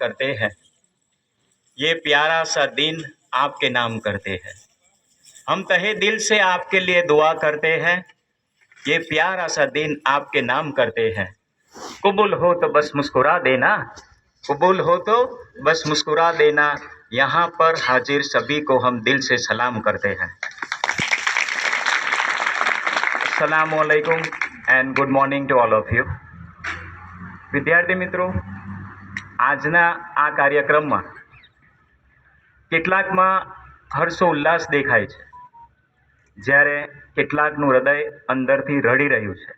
करते हैं। ये प्यारा सा दिन आपके नाम करते हैं। हम तहे दिल से आपके लिए दुआ करते हैं। ये प्यारा सा दिन आपके नाम करते हैं। कबूल हो तो बस मुस्कुरा देना। कबूल हो तो बस मुस्कुरा देना। यहाँ पर हाजिर सभी को हम दिल से सलाम करते हैं। सलामकुम and good morning to all of you विद्यार्थी मित्रों આજના આ કાર્યક્રમમાં કેટલાકમાં હર્ષો ઉલ્લાસ દેખાય છે. જ્યારે કેટલાકનું હૃદય અંદરથી રડી રહ્યું છે.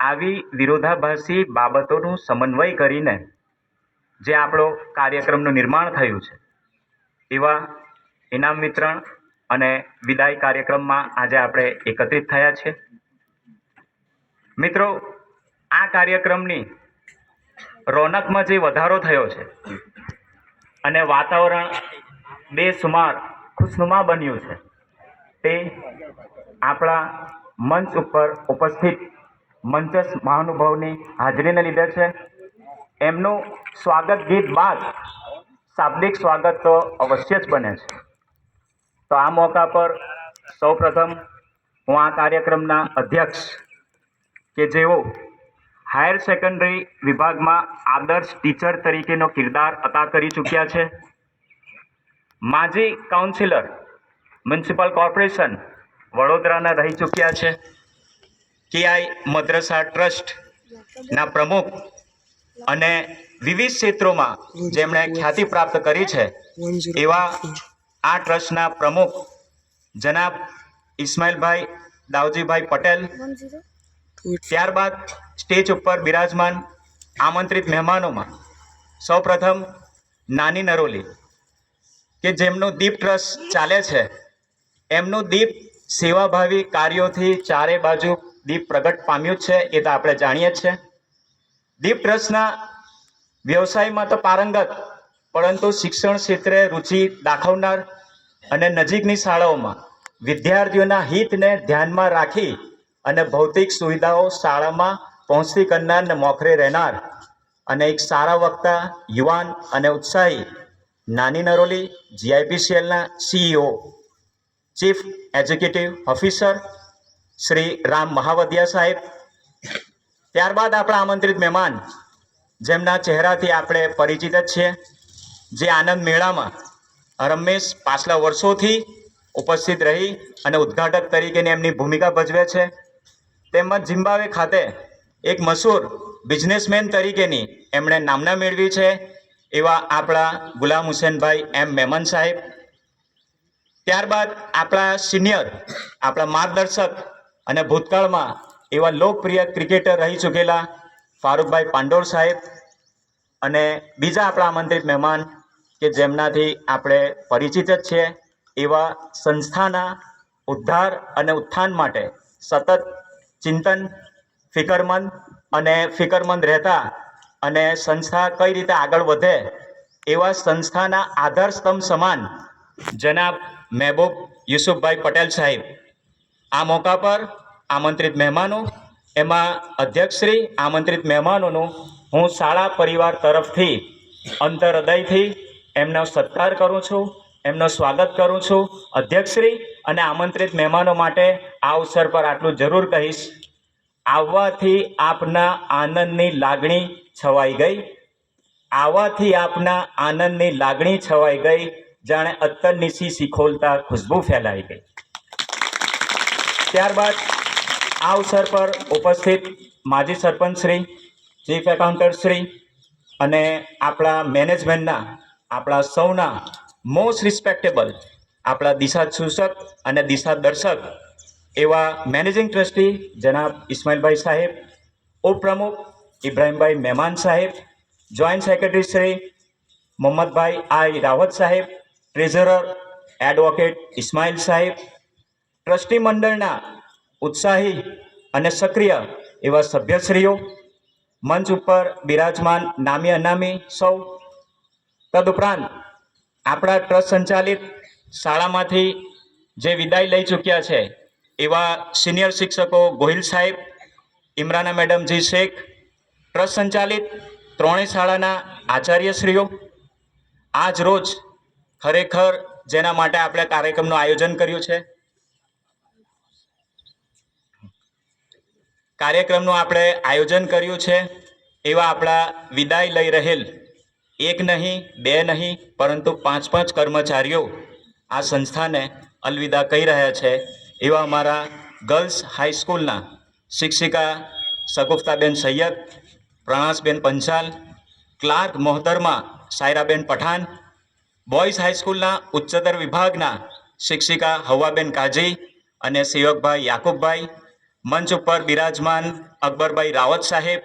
આવી વિરોધાભાસી બાબતોનું સમન્વય કરીને જે આપણો કાર્યક્રમનું નિર્માણ થયું છે, એવા ઇનામ વિતરણ અને વિદાય કાર્યક્રમમાં આજે આપણે એકત્રિત થયા છે મિત્રો, આ કાર્યક્રમની રોનકમાં જે વધારો થયો છે અને વાતાવરણ બેસુમાર ખુશનુમા બન્યું છે, તે આપણા મંચ ઉપર ઉપસ્થિત મંચસ મહાનુભાવની હાજરીને લીધે છે. એમનું સ્વાગત ગીત બાદ શાબ્દિક સ્વાગત તો અવશ્ય જ બને છે. તો આ મોકા પર સૌપ્રથમ હું આ કાર્યક્રમના અધ્યક્ષ કે જેઓ હાયર સેકન્ડરી વિભાગમાં આદર્શ ટીચર તરીકેનો કિરદાર અદા કરી ચૂક્યા છે. માજી કાઉન્સિલર, મ્યુનિસિપલ કોર્પોરેશન વડોદરાના રહી ચૂક્યા છે. કેઆઈ મદ્રસા ટ્રસ્ટના પ્રમુખ અને વિવિધ ક્ષેત્રોમાં જેમણે ખ્યાતિ પ્રાપ્ત કરી છે, એવા આ ટ્રસ્ટના પ્રમુખ જનાબ ઇસ્માઇલભાઈ દાવજીભાઈ પટેલ ત્યારબાદ સ્ટેજ ઉપર બિરાજમાન આમંત્રિત મહેમાનોમાં સૌપ્રથમ નાની નરોલી, કે જેમનું દીપ ટ્રસ્ટ ચાલે છે, એમનું દીપ સેવાભાવી કાર્યોથી ચારે બાજુ દીપ પ્રગટ પામ્યું છે, એ તો આપણે જાણીએ જ છે. દીપ ટ્રસ્ટના વ્યવસાયમાં તો પારંગત, પરંતુ શિક્ષણ ક્ષેત્રે રુચિ દાખવનાર અને નજીકની શાળાઓમાં વિદ્યાર્થીઓના હિતને ધ્યાનમાં રાખી અને ભૌતિક સુવિધાઓ શાળામાં પહોંચતી કરનાર ને મોખરે રહેનાર અને એક સારા વક્તા, યુવાન અને ઉત્સાહી નાની Naroli જીઆઈપીસીએલના CEO chief executive officer Shri Ram Mahavadiya સાહેબ. ત્યારબાદ આપણા આમંત્રિત મહેમાન, જેમના ચહેરાથી આપણે પરિચિત જ છીએ, જે આનંદ મેળામાં રમેશ પાછલા વર્ષોથી ઉપસ્થિત રહી અને ઉદ્ઘાટક તરીકેની એમની ભૂમિકા ભજવે છે. તેમજ ઝિમ્બાવે ખાતે એક મશહૂર બિઝનેસમેન તરીકેની એમણે નામના મેળવી છે એવા આપણા ગુલામ હુસેનભાઈ એમ મેમન સાહેબ. ત્યારબાદ આપણા સિનિયર, આપણા માર્ગદર્શક અને ભૂતકાળમાં એવા લોકપ્રિય ક્રિકેટર રહી ચૂકેલા ફારૂકભાઈ પાંડોળ સાહેબ અને બીજા આપણા આમંત્રિત મહેમાન કે જેમનાથી આપણે પરિચિત જ છીએ એવા સંસ્થાના ઉદ્ધાર અને ઉત્થાન માટે સતત ચિંતન, ફિકરમંદ અને ફિકરમંદ રહેતા અને સંસ્થા કઈ રીતે આગળ વધે એવા સંસ્થાના આધારસ્તંભ સમાન જનાબ મહેબૂબ યુસુફભાઈ પટેલ સાહેબ. આ મોકા પર આમંત્રિત મહેમાનો, એમાં અધ્યક્ષશ્રી આમંત્રિત મહેમાનોનું હું શાળા પરિવાર તરફથી અંતર હૃદયથી એમનો સત્કાર કરું છું, એમનો સ્વાગત કરું છું. અધ્યક્ષશ્રી અને આમંત્રિત મહેમાનો માટે આ અવસર પર આટલું જરૂર કહીશ. આવવાથી આપના આનંદની લાગણી છવાઈ ગઈ. આવવાથી આપના આનંદની લાગણી છવાઈ ગઈ. જાણે અત્તરની સી શીખોલતા ખુશ્બુ ફેલાઈ ગઈ. ત્યારબાદ આ અવસર પર ઉપસ્થિત માજી સરપંચ શ્રી, ચીફ એકાઉન્ટન્ટ શ્રી અને આપણા મેનેજમેન્ટના, આપણા સૌના મોસ્ટ રિસ્પેક્ટેબલ આપણા દિશા સૂચક અને દિશા દર્શક એવા મેનેજિંગ ટ્રસ્ટી જનાબ ઇસ્માઇલભાઈ સાહેબ, ઉપપ્રમુખ ઇબ્રાહીમભાઈ મહેમાન સાહેબ joint secretary Shri Mohammedbhai I Rawat સાહેબ ટ્રેઝરર એડવોકેટ ઇસ્માઇલ સાહેબ ટ્રસ્ટી મંડળના ઉત્સાહી અને સક્રિય એવા સભ્યશ્રીઓ, મંચ ઉપર બિરાજમાન નામી અનામી સૌ, તદુપરાંત આપણા ટ્રસ્ટ સંચાલિત શાળામાંથી જે વિદાય લઈ ચૂક્યા છે, એવા સિનિયર શિક્ષકો ગોહિલ સાહેબ, ઇમરાના મેડમજી શેખ, ટ્રસ્ટ સંચાલિત ત્રણેય શાળાના આચાર્યશ્રીઓ, આજ રોજ ખરેખર જેના માટે આપણે કાર્યક્રમનું આયોજન કર્યું છે. કાર્યક્રમનું આપણે આયોજન કર્યું છે, એવા આપણા વિદાય લઈ રહેલ એક નહીં, બે નહીં, પરંતુ પાંચ પાંચ કર્મચારીઓ આ સંસ્થાને અલવિદા કહી રહ્યા છે એવા અમારા ગર્લ્સ હાઈસ્કૂલના શિક્ષિકા સગુફતાબેન સૈયદ, પ્રણાસબેન પંચાલ, ક્લાર્ક મોહતરમા સાયરાબેન પઠાણ, બોયઝ હાઈસ્કૂલના ઉચ્ચતર વિભાગના શિક્ષિકા હવાબેન કાજી અને સેવકભાઈ યાકુબભાઈ, મંચ ઉપર બિરાજમાન અકબરભાઈ રાવત સાહેબ,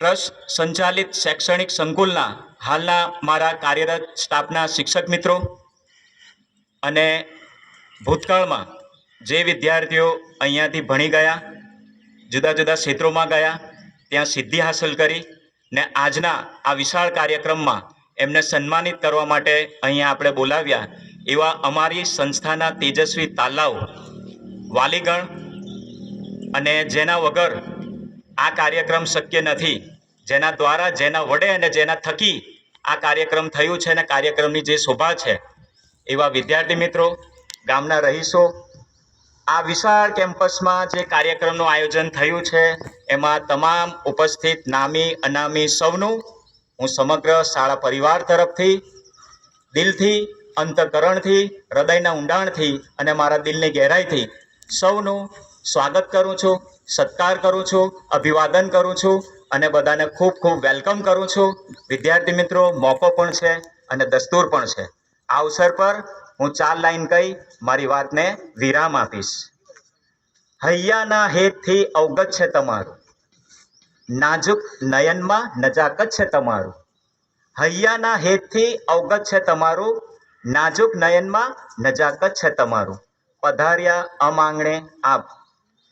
ટ્રસ્ટ સંચાલિત શૈક્ષણિક સંકુલના હાલના મારા કાર્યરત સ્ટાફના શિક્ષક મિત્રો અને ભૂતકાળમાં જે વિદ્યાર્થીઓ અહીંયાથી ભણી ગયા, જુદા જુદા ક્ષેત્રોમાં ગયા, ત્યાં સિદ્ધિ હાંસલ કરી ને આજના આ વિશાળ કાર્યક્રમમાં એમને સન્માનિત કરવા માટે અહીંયા આપણે બોલાવ્યા એવા અમારી સંસ્થાના તેજસ્વી તાલાઓ વાલીગણ અને જેના વગર આ કાર્યક્રમ શક્ય નથી, જેના દ્વારા, જેના વડે અને જેના થકી આ કાર્યક્રમ થયું છે અને કાર્યક્રમની જે શોભા છે એવા વિદ્યાર્થી મિત્રો, ગામના રહીશો, આ વિશાળ કેમ્પસમાં જે કાર્યક્રમનું આયોજન થયું છે, એમાં તમામ ઉપસ્થિત નામી, અનામી સૌનું હું સમગ્ર શાળા પરિવાર તરફથી, દિલથી, અંતકરણથી, હૃદયના ઊંડાણથી અને મારા દિલની ગહેરાઈથી સૌનું સ્વાગત કરું છું, સત્કાર કરું છું, અભિવાદન કરું છું અને બધાને ખૂબ ખૂબ વેલકમ કરું છું. વિદ્યાર્થી મિત્રો, મોકો પણ છે અને દસ્તુર પણ છે. આ અવસર પર હું ચાર લાઈન કહી મારી વાતને વિરામ આપીશ. હૈયાના હેતથી અવગત છે તમારું. નાજુક નયનમાં નજાકત છે તમારું. હૈયાના હેતથી અવગત છે તમારું. નાજુક નયનમાં નજાકત છે તમારું. પધાર્યા અમાંગણે આપ.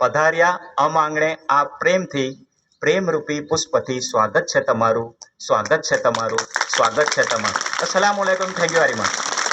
પધાર્યા અમાંગણે આપ પ્રેમથી પ્રેમરૂપી પુષ્પથી સ્વાગત છે તમારું, સ્વાગત છે તમારું, સ્વાગત છે તમારું. અસલામ વાલેકુમ થેન્ક યુ વેરી મચ.